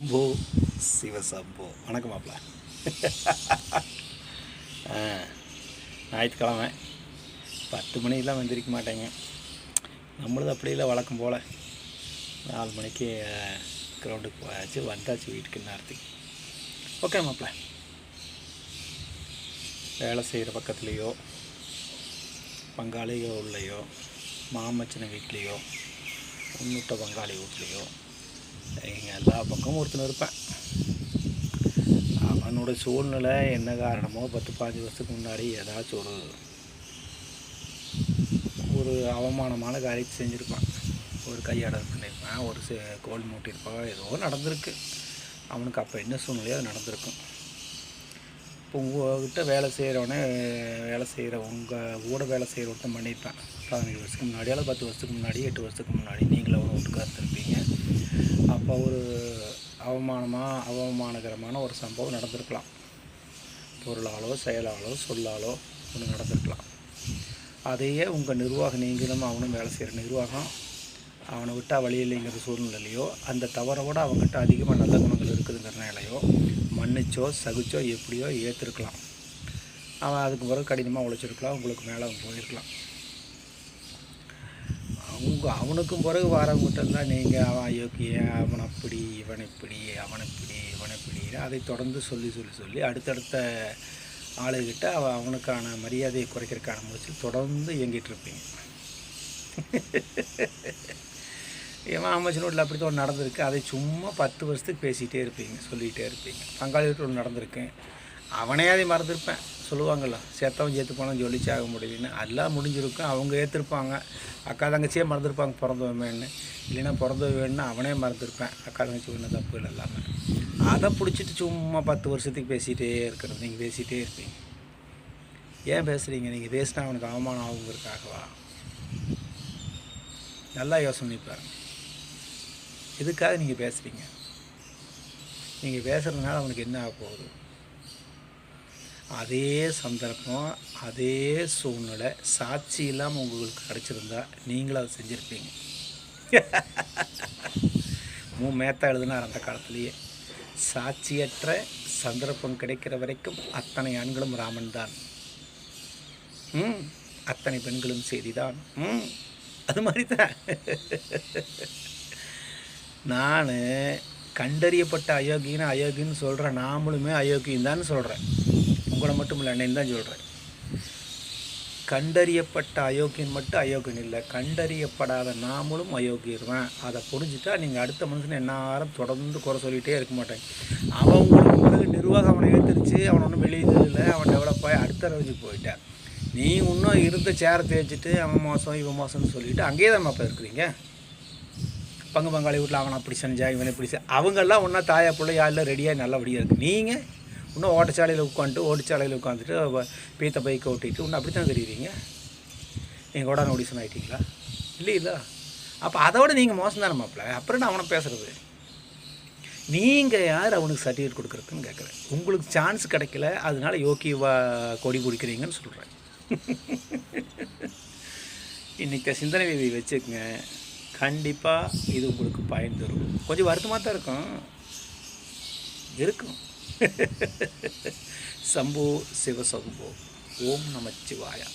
சம்போ சிவசம்போ. வணக்கம் மாப்பிள்ள ஆ ஞாயிற்றுக்கிழமை. பத்து மணிக்கெலாம் வந்திருக்க மாட்டேங்க. நம்மளது அப்படி இல்லை வழக்கம் போல். நாலு மணிக்கு கிரவுண்டுக்கு போயாச்சு வந்தாச்சு வீட்டுக்கு நேரத்துக்கு ஓகே மாப்பிள்ள வேலை செய்கிற பக்கத்துலேயோ பங்காளியோ உள்ளேயோ மாமச்சனை வீட்லேயோ முன்னூட்ட பங்காளி வீட்லேயோ எங்கள் எல்லா பக்கமும் ஒருத்தன் இருப்பேன். அவனோட சூழ்நிலை என்ன காரணமோ பத்து பாஞ்சு வருஷத்துக்கு முன்னாடி ஏதாச்சும் ஒரு ஒரு அவமானமான காரியத்தை செஞ்சுருப்பான். ஒரு கையாடல் பண்ணியிருப்பான் ஒரு சே கோல் மூட்டியிருப்பான் ஏதோ நடந்திருக்கு. அவனுக்கு அப்போ என்ன சூழ்நிலையோ அது நடந்திருக்கும். இப்போ உங்கள்கிட்ட வேலை செய்கிறவனே வேலை செய்கிற உங்கள் கூட வேலை செய்கிற ஒருத்தன் பண்ணியிருப்பேன். பதினஞ்சு வருஷத்துக்கு முன்னாடி அல்லது பத்து வருஷத்துக்கு முன்னாடி எட்டு வருஷத்துக்கு முன்னாடி நீங்களும் அவனை வீட்டுக்கு இருந்திருப்பீங்க அப்போ ஒரு அவமானமாக அவமானகரமான ஒரு சம்பவம் நடந்திருக்கலாம். பொருளாலோ செயலாலோ சொல்லாலோ ஒன்று நடந்திருக்கலாம். அதையே உங்கள் நிர்வாகம் நீங்களும் அவனும் வேலை செய்கிற நிர்வாகம் அவனை விட்டால் வழி இல்லைங்கிற சூழ்நிலையிலையோ அந்த தவறை விட அவங்ககிட்ட அதிகமாக நல்ல குணங்கள் இருக்குதுங்கிறனாலையோ மன்னிச்சோ சகிச்சோ எப்படியோ ஏற்றிருக்கலாம் அவன் அதுக்கு பிறகு கடினமாக உழைச்சிருக்கலாம் உங்களுக்கு மேலே அவன் போயிருக்கலாம். அவங்க அவனுக்கும் பிறகு வரவங்கிட்டலாம் நீங்கள் அவன் அயோக்கியன் அவன் அப்படி இவன் இப்படி அவன் இப்படி இவன் இப்படின்னு அதை தொடர்ந்து சொல்லி சொல்லி சொல்லி அடுத்தடுத்த ஆளுகிட்ட அவன் அவனுக்கான மரியாதையை குறைக்கிறதுக்கான முயற்சி தொடர்ந்து இயங்கிட்டு இருப்பீங்க. ஏன் அமைச்சர் வீட்டில் அப்படி தான் நடந்திருக்கு. அதை சும்மா பத்து வருஷத்துக்கு பேசிகிட்டே இருப்பீங்க சொல்லிகிட்டே இருப்பீங்க. பங்காளி வீட்டில் நடந்திருக்கு. நடந்திருக்கேன் அவனே அதை மறந்துருப்பேன். சொல்லுவாங்கள்ல சேர்த்தவன் சேர்த்து போனால் ஜொலிச்சாக முடியலன்னு. எல்லாம் முடிஞ்சிருக்கும். அவங்க ஏற்றிருப்பாங்க அக்கா தங்கச்சியே மறந்துருப்பாங்க பிறந்தவன் வேணுன்னு இல்லைன்னா பிறந்தவன் வேணும்னு அவனே மறந்துருப்பேன். அக்கா தங்கச்சி ஒன்று தப்பு இல்லை இல்லாமல் அதை பிடிச்சிட்டு சும்மா பத்து வருஷத்துக்கு பேசிகிட்டே இருக்கிறது. நீங்கள் பேசிகிட்டே இருப்பீங்க. ஏன் பேசுகிறீங்க நீங்கள் பேசினா அவனுக்கு அவமானம் ஆகுங்கிறதுக்காகவா? நல்லா யோசனை பாருங்க. எதுக்காக நீங்கள் பேசுகிறீங்க நீங்கள் பேசுகிறதுனால அவனுக்கு என்ன ஆக போகுது? அதே சந்தர்ப்பம் அதே சூழ்நிலை சாட்சி இல்லாமல் உங்களுக்கு கிடச்சிருந்தா நீங்களும் அதை செஞ்சுருப்பீங்க. மூ. மேத்தா எழுதினார் அந்த காலத்திலேயே சாட்சியற்ற சந்தர்ப்பம் கிடைக்கிற வரைக்கும் அத்தனை ஆண்களும் ராமன் தான். ம் அத்தனை பெண்களும் செய்திதான் ம் அது மாதிரி தான். நான் கண்டறியப்பட்ட அயோக்கியன்னு அயோக்கின்னு சொல்கிறேன் நாமளுமே அயோக்கியம் தான் சொல்கிறேன் உங்களை மட்டும் இல்லை என்னையும் தான் சொல்கிறேன் கண்டறியப்பட்ட அயோக்கியன் மட்டும் அயோக்கியன் இல்லை கண்டறியப்படாத நாமளும் அயோக்கியர் தான். அதை புரிஞ்சுட்டா நீங்கள் அடுத்த மனுஷனை எந்நேரம் தொடர்ந்து குறை சொல்லிகிட்டே இருக்க மாட்டேங்க அவன் உங்களுக்கு நிர்வாகம் அவனை ஏற்றுச்சு அவன் ஒன்றும் வெளியே இல்லை அவன் டெவலப் ஆகி அடுத்த ரவுஜுக்கு போயிட்டான் நீ இன்னும் இருந்த சேரை தேய்ச்சிட்டு அவன் மோசம் இவன் மோசம்னு சொல்லிட்டு அங்கேயே தான் அப்போ இருக்கிறீங்க பங்கு பங்காளி வீட்டில் அவனை அப்படி செஞ்சான் இவனை இப்படி செய் அவங்கெல்லாம் ஒன்றா தாயா பிள்ளையா இல்லை ரெடியாக நல்லபடியாக இருக்குது நீங்கள் இன்னும் ஓட்டச்சாலையில் உட்காந்துட்டு ஓட்டச்சாலையில் உட்காந்துட்டு பீத்த பைக்கை ஓட்டிட்டு இன்னும் அப்படி தான் தெரியுறீங்க? நீங்கள் கூட ஆடிஷன் ஆகிட்டீங்களா இல்லை இல்லை. அப்போ விட நீங்கள் மோசம் தானே மாப்பிள்ள அப்புறம் நான் அவனை பேசுகிறது நீங்கள் யார் அவனுக்கு சர்டிஃபிகேட் கொடுக்குறதுன்னு கேட்குறேன். உங்களுக்கு சான்ஸ் கிடைக்கல அதனால யோக்கியவா கொடி பிடிக்கிறீங்கன்னு சொல்கிறேன் இன்றைக்கி சிந்தனை விதி வச்சுக்கங்க. கண்டிப்பாக இது உங்களுக்கு பயன் தரும். கொஞ்சம் வருத்தமாக தான் இருக்கும். இருக்கும். சம்போ சிவசம்போ ஓம் நமச்சிவாயா.